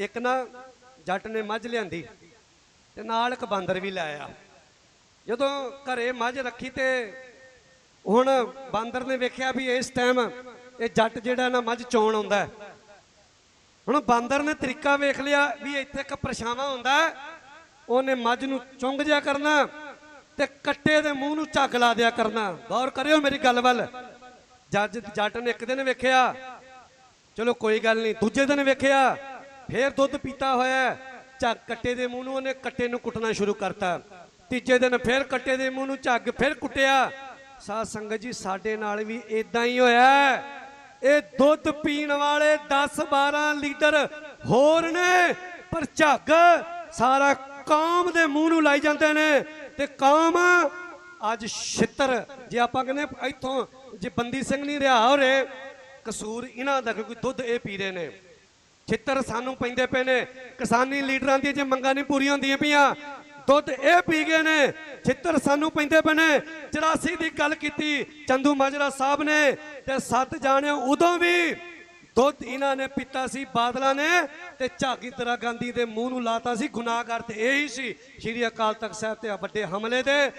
ਇੱਕ ਨਾ ਜੱਟ ਨੇ ਮੱਝ ਲਿਆਂਦੀ ਤੇ ਨਾਲ ਇੱਕ ਬਾਂਦਰ ਵੀ ਲਾਇਆ ਜਦੋਂ ਘਰੇ ਮੱਝ ਰੱਖੀ ਤੇ ਹੁਣ ਬਾਂਦਰ ਨੇ ਵੇਖਿਆ ਵੀ ਇਸ ਟਾਈਮ ਇਹ ਜੱਟ ਜਿਹੜਾ ਨਾ ਮੱਝ ਚੋਣ ਆਉਂਦਾ ਹੁਣ ਬਾਂਦਰ ਨੇ ਤਰੀਕਾ ਵੇਖ ਲਿਆ ਵੀ ਇੱਥੇ ਇੱਕ ਪਰਛਾਵਾਂ ਹੁੰਦਾ ਉਹਨੇ ਮੱਝ ਨੂੰ ਚੁੰਗ ਜਿਆ ਕਰਨਾ ਤੇ ਕੱਟੇ ਦੇ ਮੂੰਹ ਨੂੰ ਝੱਗ ਲਾ ਦਿਆ ਕਰਨਾ। ਗੌਰ ਕਰਿਓ ਮੇਰੀ ਗੱਲ ਵੱਲ। ਜੱਜ ਜੱਟ ਨੇ ਇੱਕ ਦਿਨ ਵੇਖਿਆ, ਚਲੋ ਕੋਈ ਗੱਲ ਨਹੀਂ, ਦੂਜੇ ਦਿਨ ਵੇਖਿਆ ਫੇਰ ਦੁੱਧ ਪੀਤਾ ਹੋਇਆ ਝੱਗ ਕੱਟੇ ਦੇ ਮੂੰਹ ਨੂੰ ਉਹਨੇ ਕੱਟੇ ਨੂੰ ਕੁੱਟਣਾ ਸ਼ੁਰੂ ਕਰਤਾ। ਤੀਜੇ ਦਿਨ ਫੇਰ ਕੱਟੇ ਦੇ ਮੂੰਹ ਨੂੰ ਝੱਗ ਫੇਰ ਕੁੱਟਿਆ। ਸਾਧ ਸੰਗਤ ਜੀ, ਸਾਡੇ ਨਾਲ ਵੀ ਇਦਾਂ ਹੀ ਹੋਇਆ ਇਹ ਦੁੱਧ ਪੀਣ ਵਾਲੇ 10 12 ਲੀਟਰ ਹੋਰ ਨੇ, ਪਰ ਝੱਗ ਸਾਰਾ ਕਾਮ ਦੇ ਮੂੰਹ ਨੂੰ ਲਾਈ ਜਾਂਦੇ ਨੇ ਤੇ ਕਾਮ ਅੱਜ ਛਿੱਤਰ। ਜੇ ਆਪਾਂ ਕਹਿੰਦੇ ਇੱਥੋਂ ਜੇ ਬੰਦੀ ਸਿੰਘ ਨਹੀਂ ਰਿਹਾ ਹੋ ਰੇ ਕਸੂਰ ਇਹਨਾਂ ਦਾ, ਕਿਉਂਕਿ ਦੁੱਧ ਇਹ ਪੀ ਰਹੇ ਨੇ। ਛਿੱਤਰ ਸਾਨੂੰ ਪੈਂਦੇ ਪਏ ਨੇ। ਕਿਸਾਨੀ ਲੀਡਰਾਂ ਦੀਆਂ ਜੇ ਮੰਗਾਂ ਨਹੀਂ ਪੂਰੀਆਂ ਹੁੰਦੀਆਂ ਪਈਆਂ, ਦੁੱਧ ਇਹ ਪੀ ਗਏ ਨੇ ਛਿੱਤਰ ਸਾਨੂੰ ਪੈਂਦੇ ਪਏ ਨੇ। 84 ਦੀ ਗੱਲ ਕੀਤੀ, ਚੰਦੂ ਮਾਜਰਾ ਸਾਹਿਬ ਨੇ ਤੇ ਸੱਤ ਜਾਣਿਓ ਉਦੋਂ ਵੀ ਦੁੱਧ ਇਹਨਾਂ ਨੇ ਪੀਤਾ ਸੀ ਬਾਦਲਾਂ ਨੇ ਤੇ ਝਾਗੀ ਤਰ੍ਹਾਂ ਗਾਂਧੀ ਦੇ ਮੂੰਹ ਨੂੰ ਲਾਤਾ ਸੀ, ਗੁਨਾਹਗਰ ਤੇ ਇਹੀ ਸੀ। ਸ਼੍ਰੀ ਅਕਾਲ ਤਖਤ ਸਾਹਿਬ ਤੇ ਵੱਡੇ ਹਮਲੇ ਦੇ